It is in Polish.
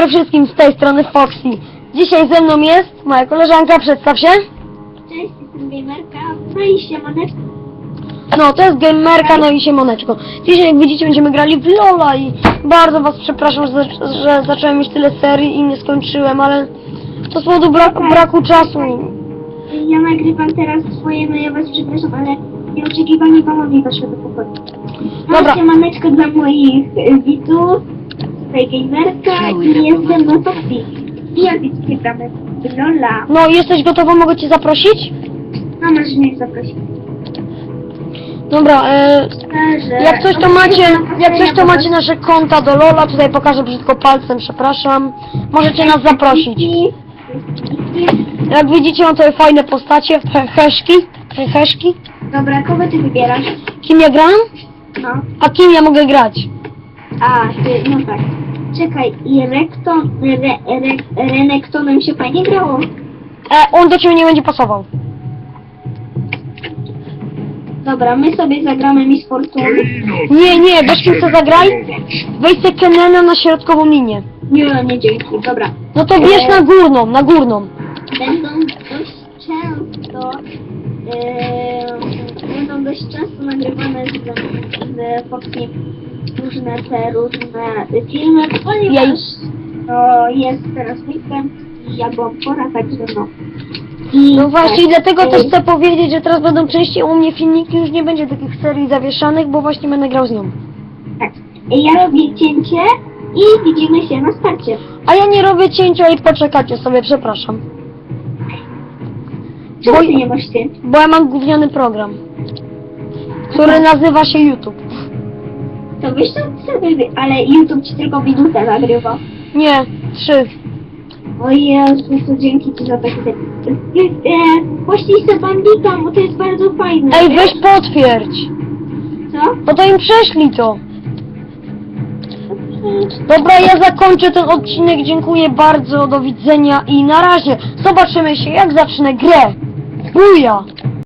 dobry wszystkim z tej strony Foxy. Dzisiaj ze mną jest moja koleżanka, przedstaw się. Cześć, jestem gamerka. No i siemaneczko. No, to jest gamerka, no i siemoneczko. Dzisiaj jak widzicie będziemy grali w Lola i bardzo was przepraszam, że, że zacząłem już tyle serii i nie skończyłem, ale to z powodu bra braku czasu. Ja nagrywam teraz swoje, no ja was przepraszam, ale nieoczekiwanie weszły do pokoju. No Dobra. siemaneczko dla moich y, widzów. Tutaj gamerka i jestem na Topi. I jak widzicie gramy w Lola. No, jesteś gotowa? Mogę cię zaprosić? No możesz mnie zaprosić. Dobra, e, jak coś to macie, jak coś to macie nasze konta do Lola, tutaj pokażę brzydko palcem, przepraszam. Możecie nas zaprosić. Jak widzicie, mam tutaj fajne postacie, he- heszki, he- heszki. Dobra, kogo ty wybierasz? Kim ja gram? No. A kim ja mogę grać? A, ty, no tak. Czekaj, i Rekton, re, re, Renektonem się fajnie grało? E, on do ciebie nie będzie pasował. Dobra, my sobie zagramy Miss Fortune. Nie, nie, wiesz kim chcę zagraj? Weź sobie Kenena na środkową linię. Nie, nie dzięki, dobra. No to bierz na górną, na górną. Będą dość często, e, będą dość często nagrywane z, z Foxy różne te różne filmy, ponieważ no, jest teraz weekend i ja byłam pora, także no. I No właśnie, tak, dlatego też chcę powiedzieć, że teraz będą częściej u mnie filmiki, już nie będzie takich serii zawieszanych, bo właśnie będę grał z nią. Tak. Ja robię cięcie i widzimy się na starcie. A ja nie robię cięcia i poczekacie sobie, przepraszam. Czemu Bo- ty nie masz cięć? Bo ja mam gówniany program, który nazywa się YouTube. To wiesz co sobie, wy- ale YouTube ci tylko minutę nagrywa. Nie, trzy. O Jezu, to dzięki ci za takie... E, pościg se bandita, bo to jest bardzo fajne. Ej, weź potwierdź. Co? No to im przeszli to. Dobra, ja zakończę ten odcinek. Dziękuję bardzo, do widzenia i na razie. Zobaczymy się, jak zacznę grę. Buja!